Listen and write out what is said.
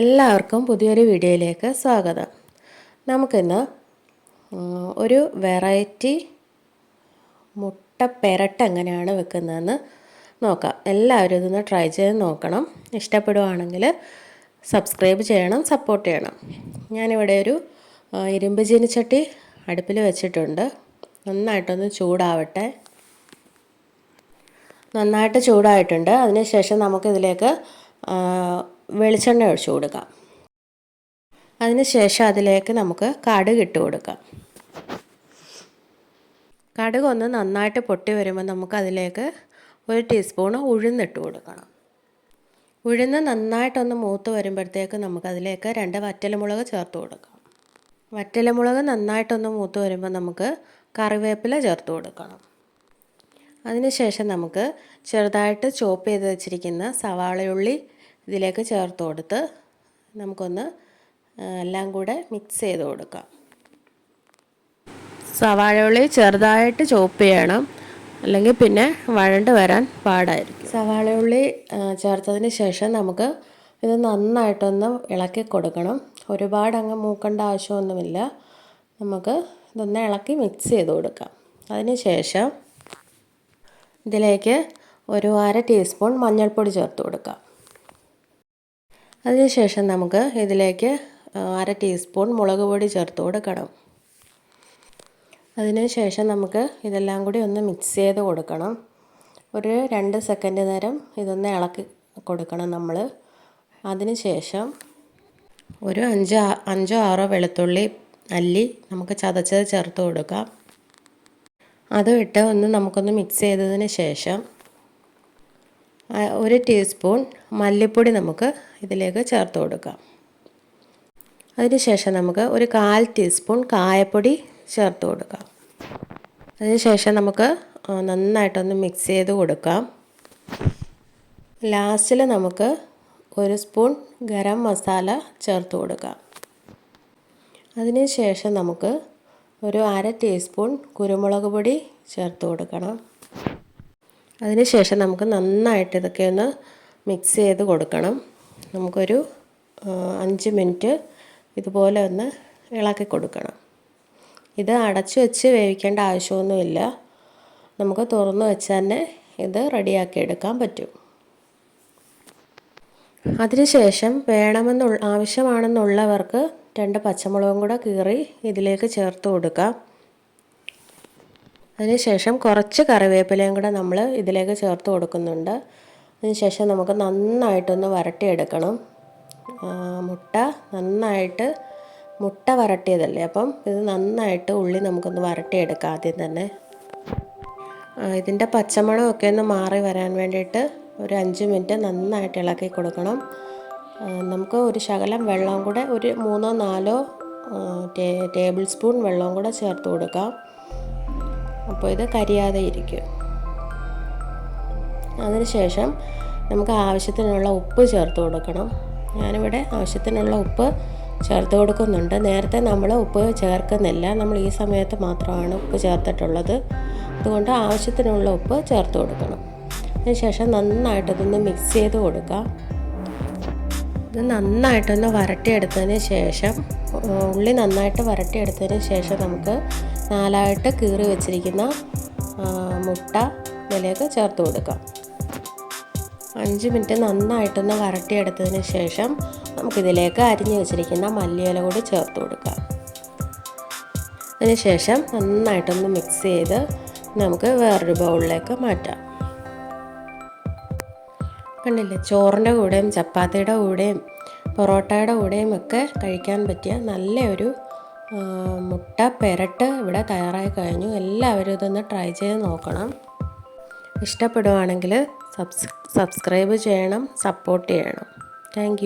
എല്ലാവർക്കും പുതിയൊരു വീഡിയോയിലേക്ക് സ്വാഗതം. നമുക്കിന്ന് ഒരു വെറൈറ്റി മുട്ട പെരട്ട് എങ്ങനെയാണ് വെക്കുന്നതെന്ന് നോക്കാം. എല്ലാവരും ഇതൊന്ന് ട്രൈ ചെയ്ത് നോക്കണം. ഇഷ്ടപ്പെടുവാണെങ്കിൽ സബ്സ്ക്രൈബ് ചെയ്യണം സപ്പോർട്ട് ചെയ്യണം. ഞാനിവിടെ ഒരു ഇരുമ്പ് ചീനിച്ചട്ടി അടുപ്പിൽ വെച്ചിട്ടുണ്ട്. നന്നായിട്ടൊന്ന് ചൂടാവട്ടെ. നന്നായിട്ട് ചൂടായിട്ടുണ്ട്. അതിനുശേഷം നമുക്കിതിലേക്ക് വെളിച്ചെണ്ണ ഒഴിച്ചു കൊടുക്കാം. അതിനുശേഷം അതിലേക്ക് നമുക്ക് കടുക് ഇട്ട് കൊടുക്കാം. കടുക് ഒന്ന് നന്നായിട്ട് പൊട്ടി വരുമ്പോൾ നമുക്ക് അതിലേക്ക് ഒരു ടീസ്പൂൺ ഉഴുന്നിട്ട് കൊടുക്കണം. ഉഴുന്ന് നന്നായിട്ടൊന്ന് മൂത്ത് വരുമ്പോഴത്തേക്ക് നമുക്കതിലേക്ക് രണ്ട് വറ്റലമുളക് ചേർത്ത് കൊടുക്കാം. വറ്റലമുളക് നന്നായിട്ടൊന്ന് മൂത്ത് വരുമ്പോൾ നമുക്ക് കറിവേപ്പില ചേർത്ത് കൊടുക്കണം. അതിനുശേഷം നമുക്ക് ചെറുതായിട്ട് ചോപ്പ് ചെയ്ത് വെച്ചിരിക്കുന്ന സവാളയുള്ളി ഇതിലേക്ക് ചേർത്ത് കൊടുത്ത് നമുക്കൊന്ന് എല്ലാം കൂടെ മിക്സ് ചെയ്ത് കൊടുക്കാം. സവാഴ ഉള്ളി ചെറുതായിട്ട് ചോപ്പ് ചെയ്യണം. അല്ലെങ്കിൽ പിന്നെ വഴണ്ട് വരാൻ പാടായിരിക്കും. സവാള ഉള്ളി ചേർത്തതിന് ശേഷം നമുക്ക് ഇത് നന്നായിട്ടൊന്ന് ഇളക്കി കൊടുക്കണം. ഒരുപാട് അങ്ങ് മൂക്കേണ്ട ആവശ്യമൊന്നുമില്ല. നമുക്ക് ഇതൊന്ന് ഇളക്കി മിക്സ് ചെയ്ത് കൊടുക്കാം. അതിന് ശേഷം ഇതിലേക്ക് ഒരു അര ടീസ്പൂൺ മഞ്ഞൾപ്പൊടി ചേർത്ത് കൊടുക്കാം. അതിനുശേഷം നമുക്ക് ഇതിലേക്ക് അര ടീസ്പൂൺ മുളക് പൊടി ചേർത്ത് കൊടുക്കണം. അതിനുശേഷം നമുക്ക് ഇതെല്ലാം കൂടി ഒന്ന് മിക്സ് ചെയ്ത് കൊടുക്കണം. ഒരു രണ്ട് സെക്കൻഡ് നേരം ഇതൊന്ന് ഇളക്കി കൊടുക്കണം നമ്മൾ അതിനുശേഷം ഒരു അഞ്ച് അഞ്ചോ ആറോ വെളുത്തുള്ളി അല്ലി നമുക്ക് ചതച്ചത് ചേർത്ത് കൊടുക്കാം. അതും ഇട്ട് ഒന്ന് നമുക്കൊന്ന് മിക്സ് ചെയ്തതിന് ശേഷം ഒരു ടീസ്പൂൺ മല്ലിപ്പൊടി നമുക്ക് ഇതിലേക്ക് ചേർത്ത് കൊടുക്കാം. അതിനുശേഷം നമുക്ക് ഒരു കാൽ ടീസ്പൂൺ കായപ്പൊടി ചേർത്ത് കൊടുക്കാം. അതിനുശേഷം നമുക്ക് നന്നായിട്ടൊന്ന് മിക്സ് ചെയ്ത് കൊടുക്കാം. ലാസ്റ്റിൽ നമുക്ക് ഒരു സ്പൂൺ ഗരം മസാല ചേർത്ത് കൊടുക്കാം. അതിനുശേഷം നമുക്ക് ഒരു അര ടീസ്പൂൺ കുരുമുളക് പൊടി ചേർത്ത് കൊടുക്കണം. അതിനുശേഷം നമുക്ക് നന്നായിട്ട് ഇതൊക്കെ ഒന്ന് മിക്സ് ചെയ്ത് കൊടുക്കണം. നമുക്കൊരു അഞ്ച് മിനിറ്റ് ഇതുപോലെ ഒന്ന് ഇളക്കി കൊടുക്കണം. ഇത് അടച്ചു വെച്ച് വേവിക്കേണ്ട ആവശ്യമൊന്നുമില്ല. നമുക്ക് തുറന്നു വെച്ച് തന്നെ ഇത് റെഡിയാക്കി എടുക്കാൻ പറ്റും. അതിനുശേഷം വേണമെന്നുള്ള ആവശ്യമാണെന്നുള്ളവർക്ക് രണ്ട് പച്ചമുളകും കൂടെ കീറി ഇതിലേക്ക് ചേർത്ത് കൊടുക്കാം. അതിനുശേഷം കുറച്ച് കറിവേപ്പിലയും കൂടെ നമ്മൾ ഇതിലേക്ക് ചേർത്ത് കൊടുക്കുന്നുണ്ട്. അതിനുശേഷം നമുക്ക് നന്നായിട്ടൊന്ന് വരട്ടിയെടുക്കണം. മുട്ട നന്നായിട്ട് മുട്ട വരട്ടിയതല്ലേ? അപ്പം ഇത് നന്നായിട്ട് ഉള്ളി നമുക്കൊന്ന് വരട്ടിയെടുക്കാം ആദ്യം തന്നെ. ഇതിന്റെ പച്ചമണമൊക്കെ ഒന്ന് മാറി വരാൻ വേണ്ടിയിട്ട് ഒരു അഞ്ച് മിനിറ്റ് നന്നായിട്ട് ഇളക്കി കൊടുക്കണം. നമുക്ക് ഒരു ശകലം വെള്ളം കൂടെ ഒരു മൂന്നോ നാലോ ടേബിൾ സ്പൂൺ വെള്ളം കൂടെ ചേർത്ത് കൊടുക്കാം. അപ്പോൾ ഇത് കരിയാതെ ഇരിക്കും. അതിനുശേഷം നമുക്ക് ആവശ്യത്തിനുള്ള ഉപ്പ് ചേർത്ത് കൊടുക്കണം. ഞാനിവിടെ ആവശ്യത്തിനുള്ള ഉപ്പ് ചേർത്ത് കൊടുക്കുന്നുണ്ട്. നേരത്തെ നമ്മൾ ഉപ്പ് ചേർക്കുന്നില്ല. നമ്മൾ ഈ സമയത്ത് മാത്രമാണ് ഉപ്പ് ചേർത്തിട്ടുള്ളത്. അതുകൊണ്ട് ആവശ്യത്തിനുള്ള ഉപ്പ് ചേർത്ത് കൊടുക്കണം. അതിനുശേഷം നന്നായിട്ടതൊന്ന് മിക്സ് ചെയ്ത് കൊടുക്കുക ഇത് നന്നായിട്ടൊന്ന് വരട്ടിയെടുത്തതിന് ശേഷം ഉള്ളി നന്നായിട്ട് വരട്ടിയെടുത്തതിന് ശേഷം നമുക്ക് നാലായിട്ട് കീറി വെച്ചിരിക്കുന്ന മുട്ട ഇതിലേക്ക് ചേർത്ത് കൊടുക്കാം. അഞ്ച് മിനിറ്റ് നന്നായിട്ടൊന്ന് വരട്ടിയെടുത്തതിന് ശേഷം നമുക്കിതിലേക്ക് അരിഞ്ഞു വെച്ചിരിക്കുന്ന മല്ലിയില കൂടി ചേർത്ത് കൊടുക്കാം. അതിനുശേഷം നന്നായിട്ടൊന്ന് മിക്സ് ചെയ്ത് നമുക്ക് വേറൊരു ബൗളിലേക്ക് മാറ്റാം. കണ്ടില്ലേ? ചോറിന്റെ കൂടെയും ചപ്പാത്തിയുടെ കൂടെയും പൊറോട്ടയുടെ കൂടെയും ഒക്കെ കഴിക്കാൻ പറ്റിയ നല്ലൊരു മുട്ട പെരട്ട് ഇവിടെ തയ്യാറായി കഴിഞ്ഞു. എല്ലാവരും ഇതൊന്ന് ട്രൈ ചെയ്ത് നോക്കണം. ഇഷ്ടപ്പെടുവാണെങ്കിൽ സബ്സ്ക്രൈബ് ചെയ്യണം സപ്പോർട്ട് ചെയ്യണം. താങ്ക്